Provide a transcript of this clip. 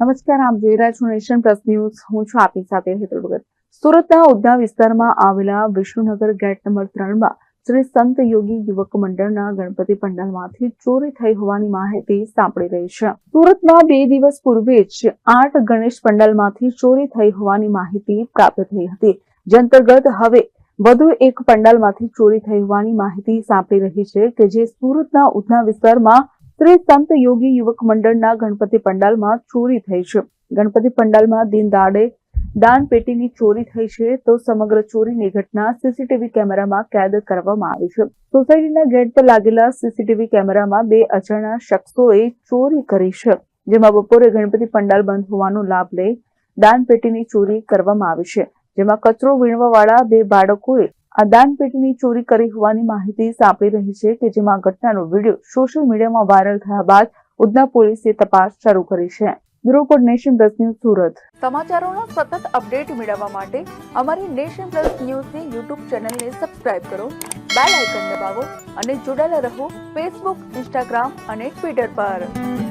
નમસ્કાર, આપ જોઈ રહ્યા છો નેશન પ્લસ ન્યૂઝ. હું છું આપની સાથે હેતુલ ભગત. સુરતના ઉધના વિસ્તારમાં આવેલા વિષ્ણુનગર ગેટ નંબર ત્રણમાં શ્રી સંત યોગી યુવક મંડળના ગણપતિ પંડાલમાંથી ચોરી થઈ હોવાની માહિતી સાંપડી રહી છે. સુરતમાં બે દિવસ પૂર્વે જ આઠ ગણેશ પંડાલમાંથી ચોરી થઈ હોવાની માહિતી પ્રાપ્ત થઈ હતી. જે અંતર્ગત હવે વધુ એક પંડાલમાંથી ચોરી થઈ હોવાની માહિતી સાંપડી રહી છે કે જે સુરતના ઉધના વિસ્તારમાં શ્રી સંત યોગી યુવક મંડળના ગણપતિ પંડાલમાં ચોરી થઈ છે. ગણપતિ પંડાલમાં દિન દાડે દાન પેટીની ચોરી થઈ છે તો સમગ્ર ચોરીની ઘટના સીસીટીવી કેમેરામાં કેદ કરવામાં આવી છે. સોસાયટીના ગેટ પર લાગેલા સીસીટીવી કેમેરામાં બે અજાણ્યા શખ્સોએ ચોરી કરી છે, જેમાં બપોરે ગણપતિ પંડાલ બંધ હોવાનો લાભ લઈ દાન પેટીની ચોરી કરવામાં આવી છે, જેમાં કચરો વીણવાવાળા બે બાળકોએ આ દાનપેટીની ચોરી કરી હોવાની માહિતી સાંપડી રહી છે કે જેમાં ઘટનાનો વીડિયો સોશિયલ મીડિયામાં વાયરલ થયા બાદ ઉધના પોલીસે તપાસ શરૂ કરી છે. Bureau code nation plus news Surat. સમાચારોનો સતત અપડેટ મેળવવા માટે અમારી નેશન પ્લસ ન્યૂઝની યુટ્યુબ ચેનલને સબસ્ક્રાઇબ કરો, બેલ આઇકન દબાવો અને જોડાયેલા રહો ફેસબુક, ઇન્સ્ટાગ્રામ અને ટ્વિટર પર.